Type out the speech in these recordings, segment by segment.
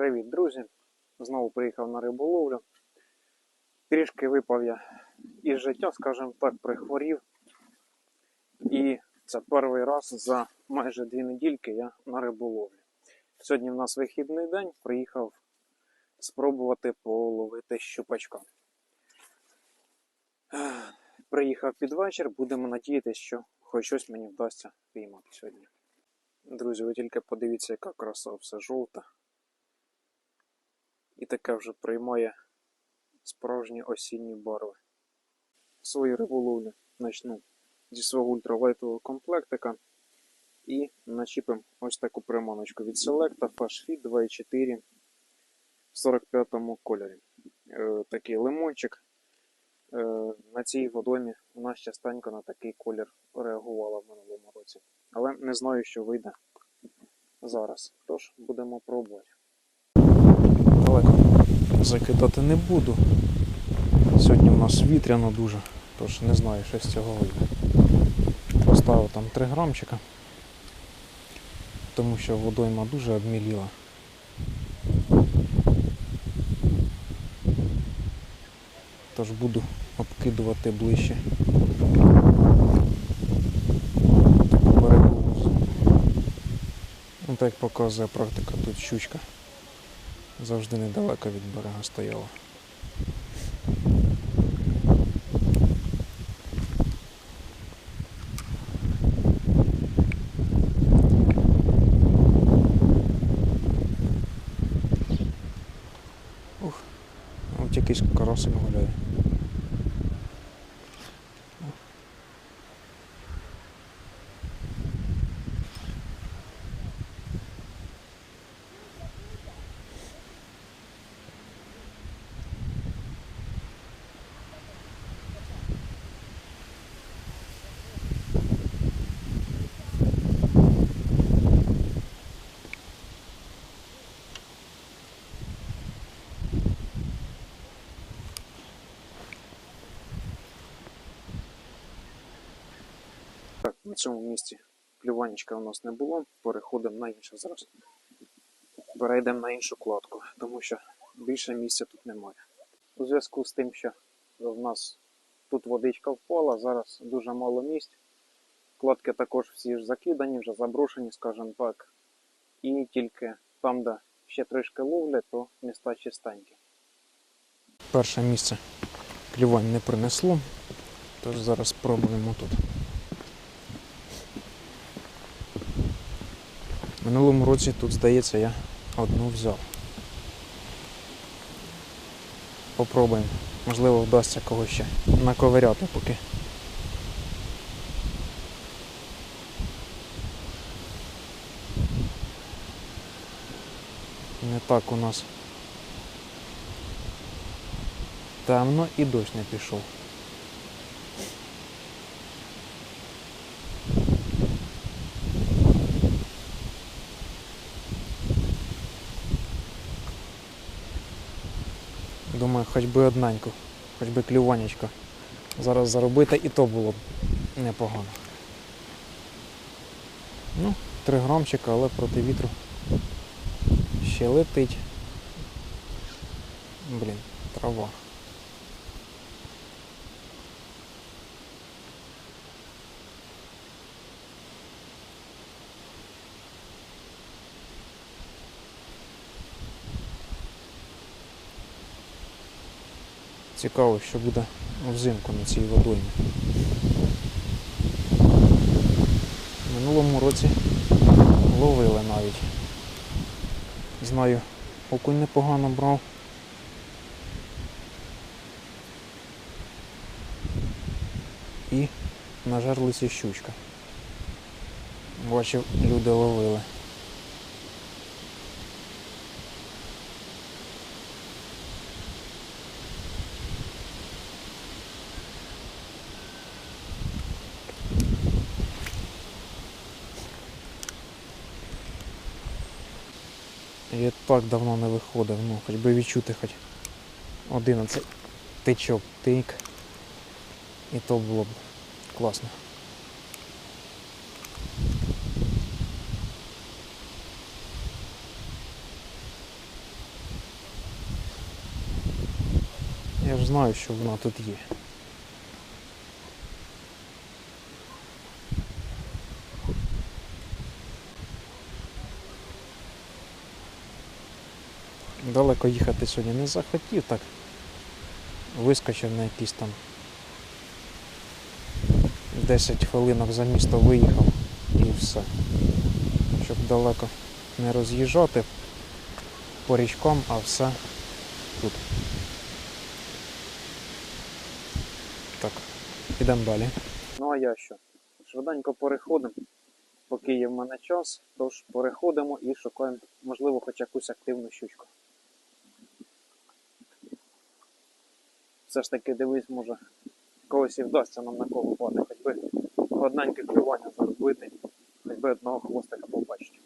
Привіт, друзі! Знову приїхав на риболовлю. Трішки випав я із життя, скажімо так, прихворів. І це перший раз за майже дві недільки я на риболовлі. Сьогодні в нас вихідний день, приїхав спробувати половити щупачка. Приїхав під вечір, будемо надіятися, що хоч щось мені вдасться піймати сьогодні. Друзі, ви тільки подивіться, яка краса, все жовта. І таке вже приймає справжні осінні барви. Свою риболовлю почну зі свого ультралайтового комплектика і начіпимо ось таку приманочку від Selecta Fashfit 2.4 в 45-му кольорі. Е, такий лимончик. Е, на цій водоймі у нас частенько на такий колір реагувала в минулому році. Але не знаю, що вийде зараз. Тож будемо пробувати. Далеко закидати не буду. Сьогодні у нас вітряно дуже, тож не знаю, що з цього вийде. Поставив там 3 грамчика, тому що водойма дуже обміліла. Тож буду обкидувати ближче. Берегу. Ну, так показує практика, тут щучка завжди недалеко від берега стояла. Ух, от якийсь карасик гуляє. На цьому місці клюванечка у нас не було. Переходимо на інше зараз. Перейдемо на іншу кладку, тому що більше місця тут немає. У зв'язку з тим, що в нас тут водичка впала, зараз дуже мало місць. Кладки також всі ж закидані, вже заброшені, скажімо так. І тільки там, де ще трішки ловлять, то міста чистенькі. Перше місце клювань не принесло, тож зараз спробуємо тут. Минулому році тут, здається, я одну взяв. Попробуємо. Можливо, вдасться когось ще наковиряти поки. Не так у нас темно і дощ не пішов. Думаю, хоч би одненьку, хоч би клюванечко. Зараз заробити і то було б непогано. Ну, 3 грамчика, але проти вітру ще летить. Блін, трава. Цікаво, що буде взимку на цій водоймі. В минулому році ловили навіть. Знаю, окунь непогано брав. І на жерлиці щучка. Бачив, люди ловили. так давно не виходив, ну хоч би відчути хоч 11 тичок, тик. І то було б класно. Я ж знаю, що вона тут є. Далеко їхати сьогодні не захотів, так вискочив на якісь там 10 хвилинок за місто виїхав і все. Щоб далеко не роз'їжджати по річкам, а все тут. Так, ідемо далі. Ну а я що? Швиденько переходимо, поки є в мене час, тож переходимо і шукаємо, можливо, хоч якусь активну щучку. Все ж таки дивись, може, когось і вдасться нам на кого пати, хоч би одненьке клювання заробити, хоч би одного хвостика побачити.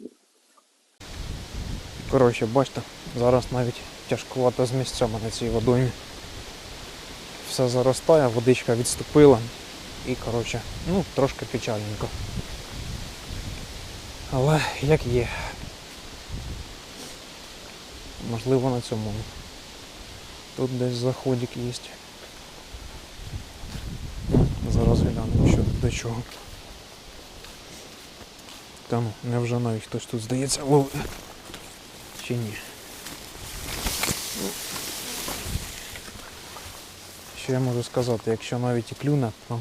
Коротше, бачите, зараз навіть тяжкувато з місцями на цій водоймі. Все заростає, водичка відступила і, коротше, ну, трошки печальненько. Але як є. Можливо на цьому. Тут десь заходик є. Зараз глянемо, що до чого. Та ну, невже навіть хтось тут здається ловить. Чи ні? Ну, Що я можу сказати, якщо навіть і клюне, то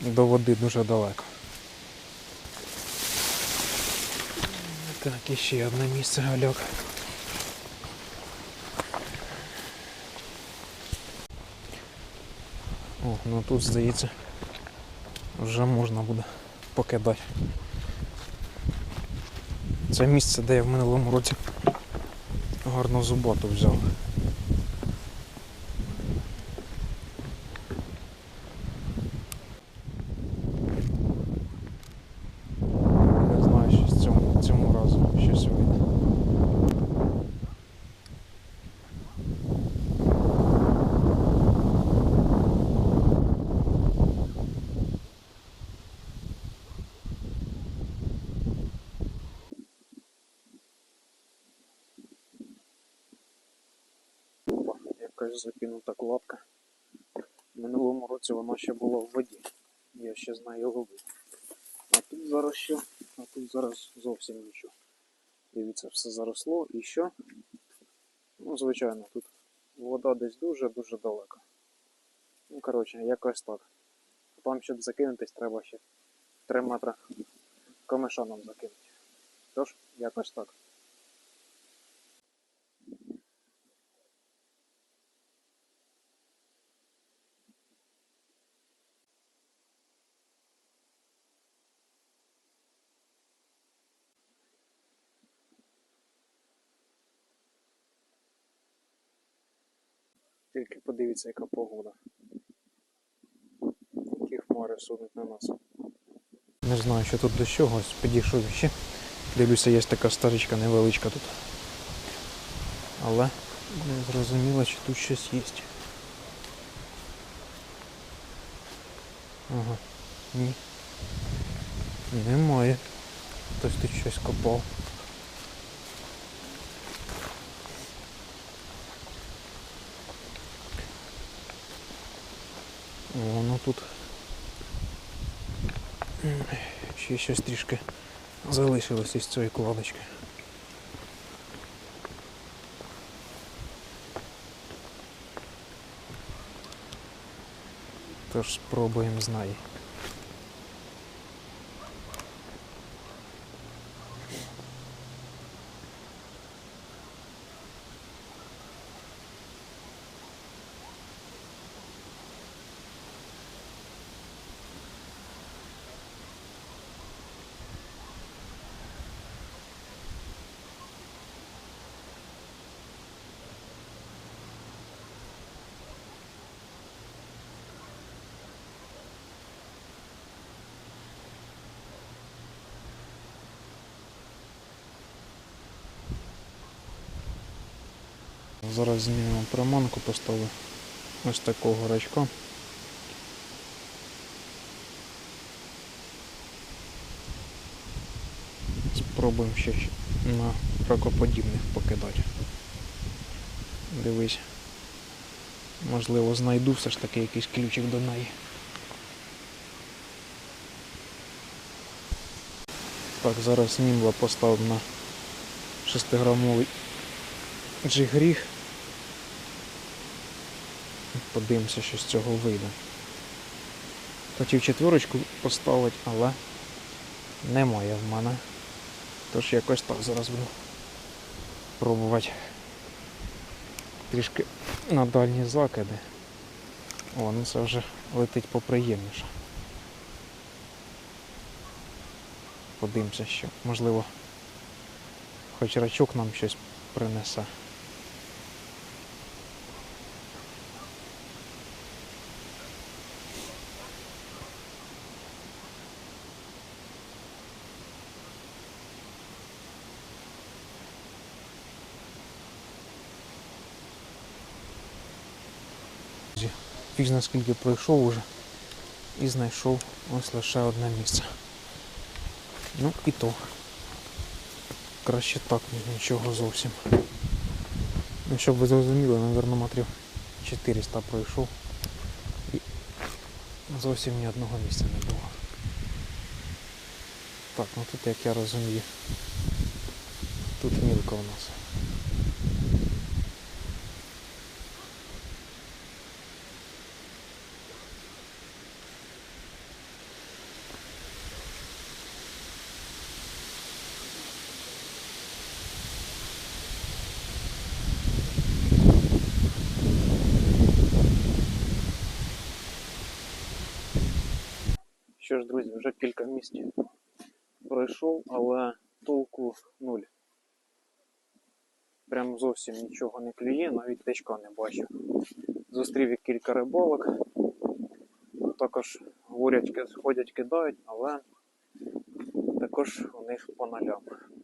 до води дуже далеко. Так, і ще одне місце гальок. Ну тут здається вже можна буде покидати. Це місце, де я в минулому році гарну зуботу взяв. Не знаю, що з цьому, цьому разу щось вийде. Якась закинута кладка. В минулому році воно ще було в воді. Я ще знаю ловив. А тут зараз що? А тут зараз зовсім нічого. Дивіться, все заросло і що? Ну, звичайно, тут вода десь дуже-дуже далеко. Ну, коротше, якось так. Там, щоб закинутись, треба ще 3 метри комиша нам закинути. Тож, якось так. Тільки подивіться, яка погода. Які хмари сунуть на нас. Не знаю, що тут до чого, підійшов ще. Дивлюся, є така старичка невеличка тут. Але не зрозуміло, чи тут щось є. Ага, ні. Немає. Хтось тут щось копав. Воно тут ще щось трішки залишилось із цієї кладочки. Тож спробуємо з. Зараз змінимо приманку, поставлю ось такого рачка. Спробуємо ще на ракоподібних покидати. Дивись. Можливо, знайду все ж таки якийсь ключик до неї. Так, зараз німбла поставив на 6-грамовий джигріг. Подивимося, що з цього вийде. Хотів четверочку поставити, але немає в мене. Тож якось так зараз буду пробувати трішки на дальні закиди. О, ну це вже летить поприємніше. Подивимося, що можливо хоч рачок нам щось принесе. Фіг наскільки пройшов уже і знайшов ось лише одне місце. Ну і то. Краще так, ніж нічого зовсім. Ну, щоб ви зрозуміли, напевно, метрів 400 пройшов і зовсім ні одного місця не було. Так, ну тут, як я розумію, тут мілко у нас. Що ж, друзі, вже кілька місць пройшов, але толку нуль. Прям зовсім нічого не клює, навіть течка не бачив. Зустрів і кілька риболок. Також говорять, ходять, кидають, але також у них по нулям.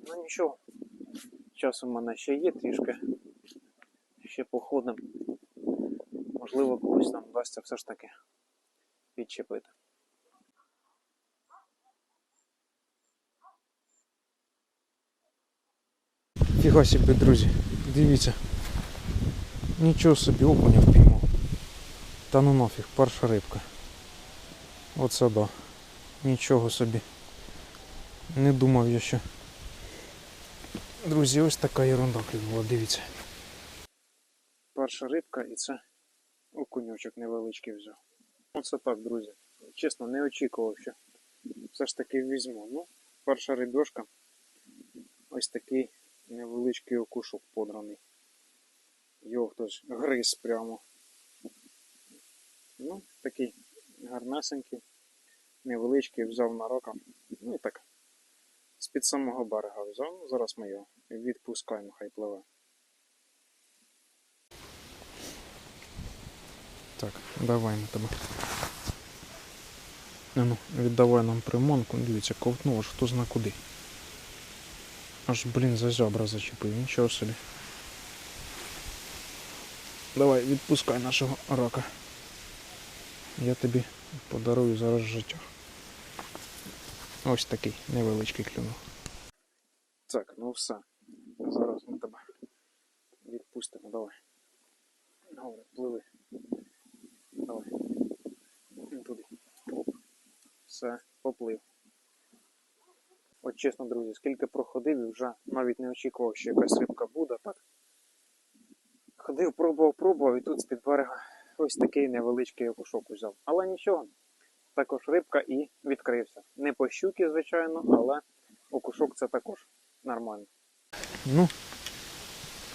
Ну нічого. Час у мене ще є трішки. Ще походимо. Можливо, когось нам вдасться все ж таки підчепити. Фіга собі, друзі. Дивіться. Нічого собі окуня впіймав. Та ну нафіг, перша рибка. Оце да. Нічого собі. Не думав я, що. Друзі, ось така ерунда клюнула, дивіться. Перша рибка і це окуньочок невеличкий взяв. Оце так, друзі. Чесно, не очікував, що все ж таки візьму. Ну, перша рибьошка. Ось такий невеличкий окушок подраний. Його хтось гриз прямо. Ну, такий гарнесенький, невеличкий, взяв на рока. Ну і так. З-під самого берега взяв. Зараз ми його відпускаємо, хай пливе. Так, давай ми тебе. Ну, віддавай нам приманку. Дивіться, ковтнув, аж хто зна куди. Аж, блін, за зябра зачепив, нічого собі. Давай, відпускай нашого рака. Я тобі подарую зараз життя. Ось такий невеличкий клюнув. Так, ну все. Зараз ми тебе відпустимо, давай. Добре, пливи. Давай. Туди. Все, поплив. От чесно, друзі, скільки проходив і вже навіть не очікував, що якась рибка буде, так? Ходив, пробував, пробував, і тут з-під берега ось такий невеличкий окушок взяв. Але нічого, також рибка і відкрився. Не по щуки, звичайно, але окушок це також нормально. Ну,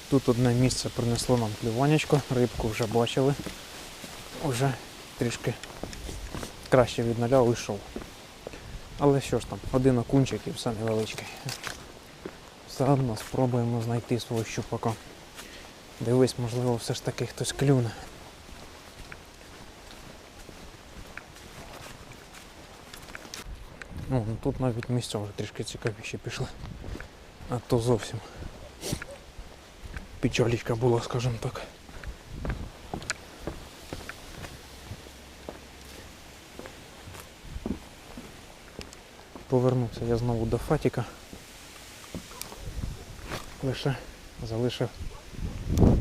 тут одне місце принесло нам клюванечко, рибку вже бачили. Уже трішки краще від нуля вийшов. Але що ж там, один окунчик і все невеличкий. Все одно спробуємо знайти свого щупака. Дивись, можливо, все ж таки хтось клюне. Ну тут навіть місця вже трішки цікавіші пішли. А то зовсім печалічка була, скажімо так. Повернувся я знову до Фатіка. Лише залишив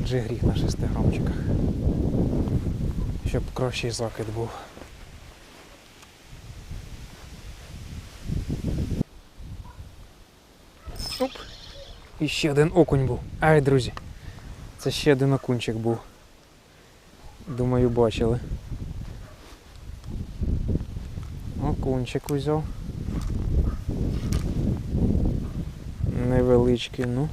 джигріх на 6 грамчиках. щоб кращий закид був. Оп. І ще один окунь був. Ай, друзі. Це ще один окунчик був. Думаю, бачили. Окунчик узяв. Невеличкий, ну.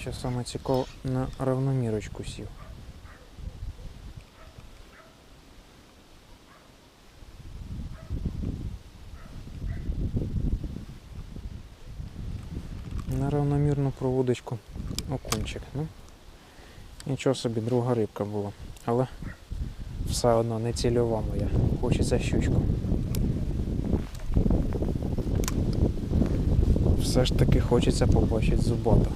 Що саме цікаво, на равномірочку сів. На равномірну проводочку окунчик. Ну, нічого собі, друга рибка була. Але все одно не цільова моя. Хочеться щучку. Все ж таки хочеться побачити зубата.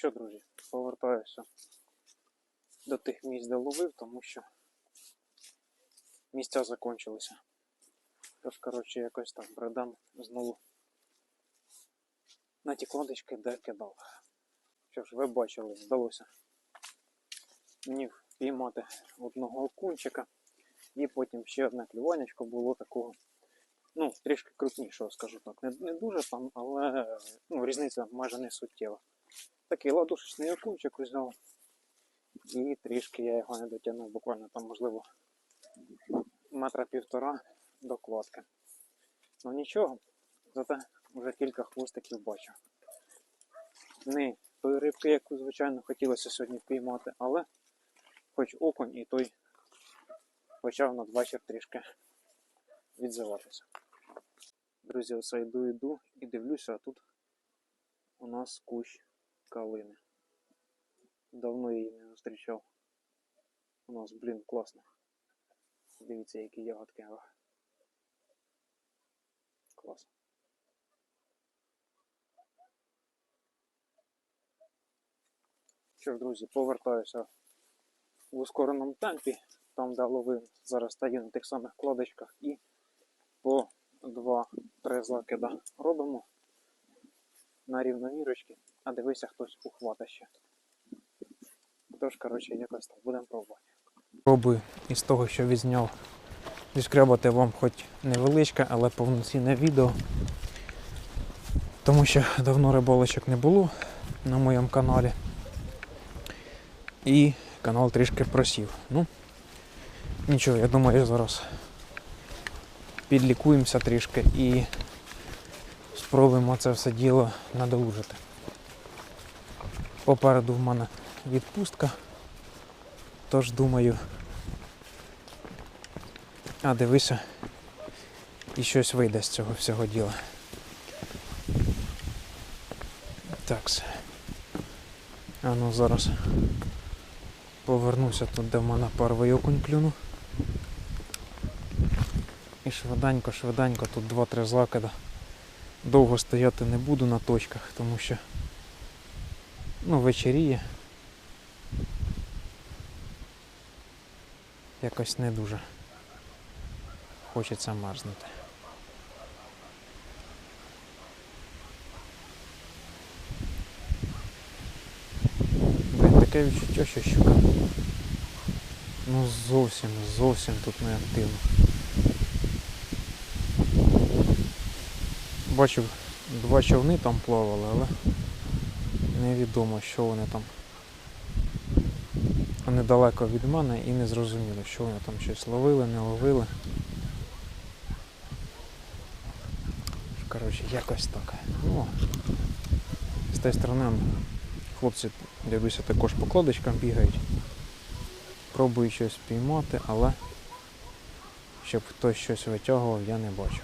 Що, друзі, повертаюся до тих місць, де ловив, тому що місця закінчилися. Тож, коротше, якось так бредам знову на ті кладочки, де кидав. Що ж, ви бачили, вдалося мені впіймати одного окунчика, і потім ще одне клюванечко було такого. Ну, трішки крупнішого, скажу так. Не, не дуже там, але ну, різниця майже не суттєва. Такий ладушечний окунчик взяв. І трішки я його не дотягнув, буквально там, можливо, метра півтора до кладки. Ну нічого, зате вже кілька хвостиків бачу. Не тої рибки, яку, звичайно, хотілося сьогодні впіймати, але хоч окунь і той почав надвечір трішки відзиватися. Друзі, оце йду йду і дивлюся, а тут у нас кущ калини. Давно її не зустрічав. У нас, блін, класно. Дивіться, які ягодки. а. Клас. Що ж, друзі, повертаюся в ускореному темпі, там де ловив. Зараз стою на тих самих кладочках і по 2-3 закида робимо на рівномірочки, а дивися, хтось ухвата ще. Тож, коротше, якось так будемо пробувати. Пробую із того, що відзняв, відшкрябати вам хоч невеличке, але повноцінне відео. Тому що давно риболочок не було на моєму каналі. І канал трішки просів. Ну, нічого, я думаю, зараз підлікуємося трішки і спробуємо це все діло надолужити. Попереду в мене відпустка. Тож думаю. А дивися, і щось вийде з цього всього діла. Такс. А ну зараз повернуся тут, де в мене перший окунь клюнув. І швиденько, швиденько, тут 2-3 закида. Довго стояти не буду на точках, тому що ну, вечеріє. Якось не дуже хочеться мерзнути. Блін, таке відчуття, що щука. Ну зовсім, зовсім тут не активно. Бачив, два човни там плавали, але невідомо, що вони там. Вони далеко від мене і не зрозуміло, що вони там щось ловили, не ловили. Коротше, якось так. Ну, з тієї сторони хлопці, дивлюся, також по кладочкам бігають. Пробую щось піймати, але щоб хтось щось витягував, я не бачу.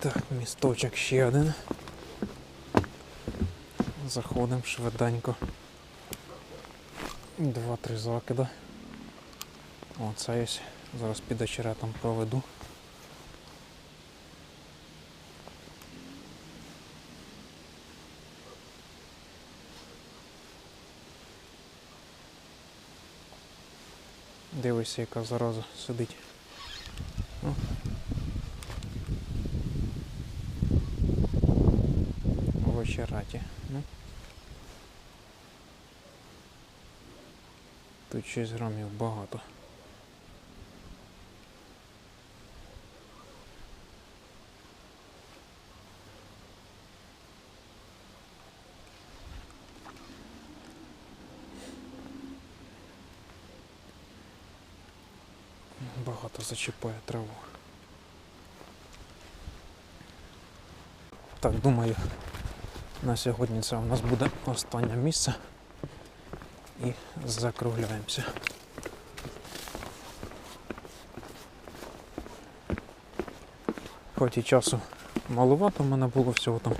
Так, місточок ще один. Заходимо швиденько. Два-три закида. О, це. Зараз під очеретом проведу. Дивися, яка зараза сидить. О. В очераті. Ну. Тут 6 грамів багато. Багато зачіпає траву. Так, думаю, на сьогодні це у нас буде останнє місце. І закругляємося. Хоч і часу маловато в мене було всього там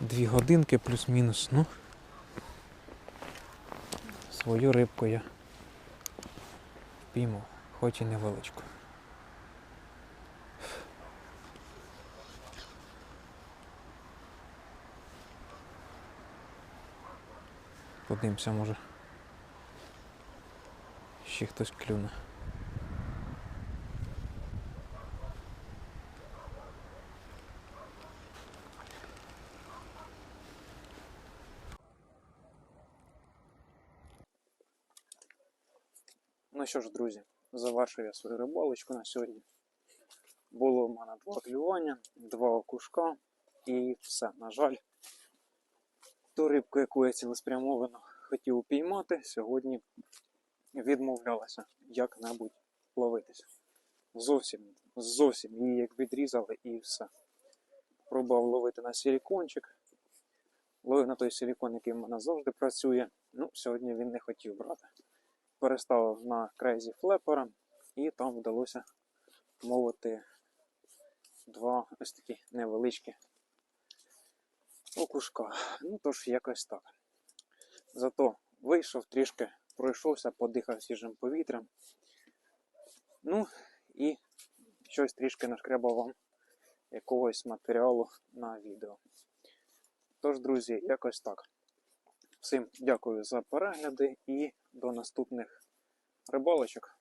дві годинки плюс-мінус, ну свою рибку я впіймав, хоч і невеличку. Подивимося, може. Ще хтось клюне. Ну що ж, друзі, завершую я свою рибалочку на сьогодні. Було в мене два клювання, два окушка і все. На жаль, ту рибку, яку я цілеспрямовано хотів упіймати, сьогодні відмовлялася як-небудь ловитися. Зовсім, зовсім її як відрізали і все. Пробував ловити на силікончик. Ловив на той силікон, який в мене завжди працює. Ну, сьогодні він не хотів брати. Переставив на Crazy Flapper і там вдалося мовити два ось такі невеличкі окушка. Ну тож якось так. Зато вийшов трішки, пройшовся, подихав свіжим повітрям. Ну і щось трішки нашкрябав вам якогось матеріалу на відео. Тож, друзі, якось так. Всім дякую за перегляди і до наступних рибалочок.